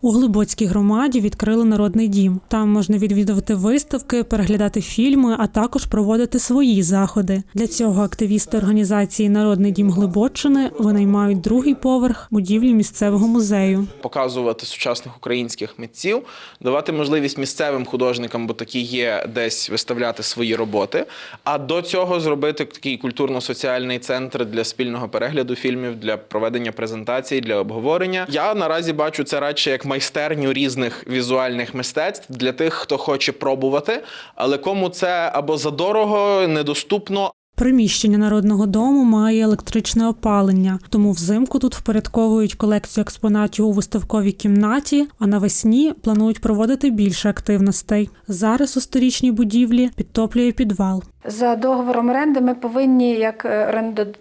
У Глибоцькій громаді відкрили народний дім. Там можна відвідувати виставки, переглядати фільми, а також проводити свої заходи. Для цього активісти організації Народний дім Глибоччини винаймають другий поверх будівлі місцевого музею. показувати сучасних українських митців, давати можливість місцевим художникам, бо такі є, десь виставляти свої роботи. А до цього зробити такий культурно-соціальний центр для спільного перегляду фільмів, для проведення презентацій, для обговорення. Я наразі бачу це радше як майстерню різних візуальних мистецтв для тих, хто хоче пробувати, але кому це або задорого, недоступно, Приміщення народного дому має електричне опалення, тому взимку тут впорядковують колекцію експонатів у виставковій кімнаті, а навесні планують проводити більше активностей. Зараз у сторічній будівлі підтоплює підвал. За договором оренди ми повинні, як орендо-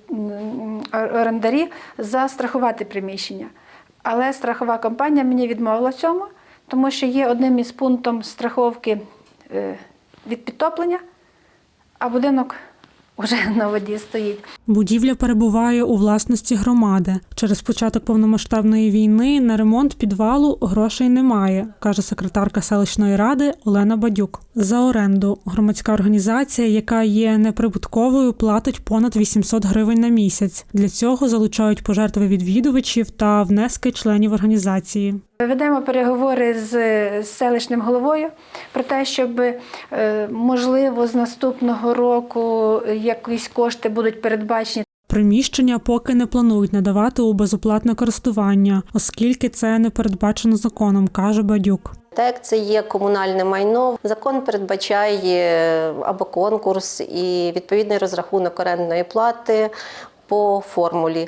орендарі, застрахувати приміщення. Але страхова компанія мені відмовила в цьому, тому що є одним із пунктів страховки е, від підтоплення, а будинок вже на воді стоїть. Будівля перебуває у власності громади. Через початок повномасштабної війни на ремонт підвалу грошей немає, каже секретарка селищної ради Олена Бадюк. За оренду громадська організація, яка є неприбутковою, платить понад 800 гривень на місяць. Для цього залучають пожертви відвідувачів та внески членів організації. Ведемо переговори з, селищним головою про те, щоб е, можливо з наступного року якісь кошти будуть передбачені Приміщення поки не планують надавати у безоплатне користування, оскільки це не передбачено законом, каже Бадюк. Так як це є комунальне майно, закон передбачає або конкурс і відповідний розрахунок орендної плати по формулі.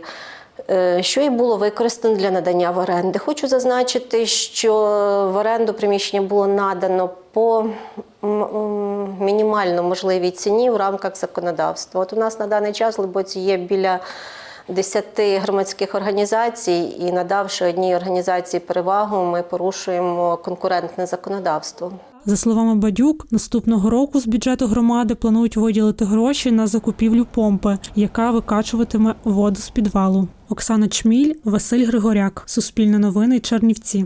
Е, Що і було використано для надання в оренди. Хочу зазначити, що в оренду приміщення було надано по мінімально можливій ціні в рамках законодавства. От у нас на даний час Либоці є біля 10 громадських організацій, і надавши одній організації перевагу, ми порушуємо конкурентне законодавство. За словами Бадюк, наступного року з бюджету громади планують виділити гроші на закупівлю помпи, яка викачуватиме воду з підвалу. Оксана Чміль, Василь Григоряк, Суспільне новини, Чернівці.